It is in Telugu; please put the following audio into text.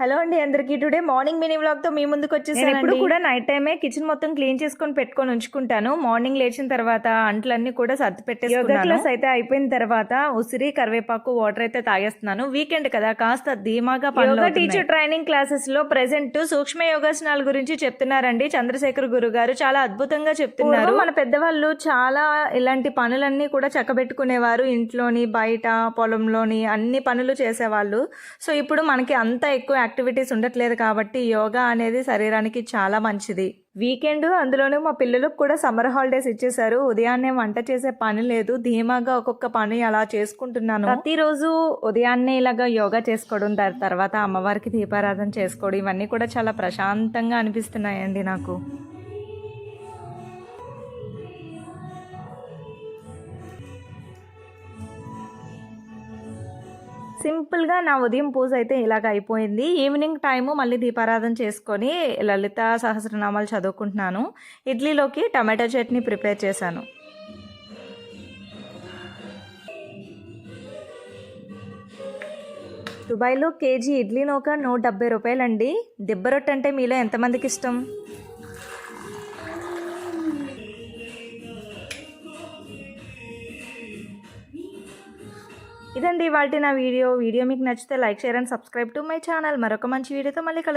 హలో అండి అందరికీ. టుడే మార్నింగ్ మినీ వ్లాగ్తో మీ ముందుకు వచ్చేసాను ఇప్పుడు కూడా నైట్ టైమే కిచెన్ మొత్తం క్లీన్ చేసుకొని పెట్టుకొని ఉంచుకుంటాను. మార్నింగ్ లేచిన తర్వాత అంట్లన్నీ కూడా సర్ది పెట్టేసుకున్నాను. క్లాస్ అయితే అయిపోయిన తర్వాత ఉసిరి కరివేపాకు వాటర్ అయితే తాగేస్తున్నాను. వీకెండ్ కదా కాస్త ధీమాగా యోగా టీచర్ ట్రైనింగ్ క్లాసెస్లో ప్రెసెంట్ సూక్ష్మ యోగాసనాల గురించి చెప్తున్నారండి. చంద్రశేఖర్ గురు గారు చాలా అద్భుతంగా చెప్తున్నారు. మన పెద్దవాళ్ళు చాలా ఇలాంటి పనులన్నీ కూడా చక్కబెట్టుకునేవారు. ఇంట్లోని బయట పొలంలోని అన్ని పనులు చేసేవాళ్ళు. సో ఇప్పుడు మనకి అంత ఎక్కువ యాక్టివిటీస్ ఉండట్లేదు కాబట్టి యోగా అనేది శరీరానికి చాలా మంచిది. వీకెండ్ అందులోనూ మా పిల్లలకు కూడా సమ్మర్ హాలిడేస్ ఇచ్చేసారు ఉదయాన్నే వంట చేసే పని లేదు. ధీమాగా ఒక్కొక్క పని అలా చేసుకుంటున్నాను. ప్రతిరోజు ఉదయాన్నే ఇలాగా యోగా చేసుకోవడం దాని తర్వాత అమ్మవారికి దీపారాధన చేసుకోవడం ఇవన్నీ కూడా చాలా ప్రశాంతంగా అనిపిస్తున్నాయండి నాకు. సింపుల్గా నా ఉదయం పూజ అయితే ఇలాగ అయిపోయింది. ఈవినింగ్ టైము మళ్ళీ దీపారాధన చేసుకొని లలిత సహస్రనామాలు చదువుకుంటున్నాను. ఇడ్లీలోకి టమాటో చట్నీ ప్రిపేర్ చేశాను. దుబాయ్లో కేజీ ఇడ్లీ నూక నూట డెబ్బై రూపాయలండి. దిబ్బరొట్టంటే అంటే మీలో ఎంతమందికి ఇష్టం? ఇదండి ఇవాళ నా వీడియో. వీడియో మీకు నచ్చితే like share and subscribe to my channel. మరొక మంచి వీడియోతో మళ్ళీ కలు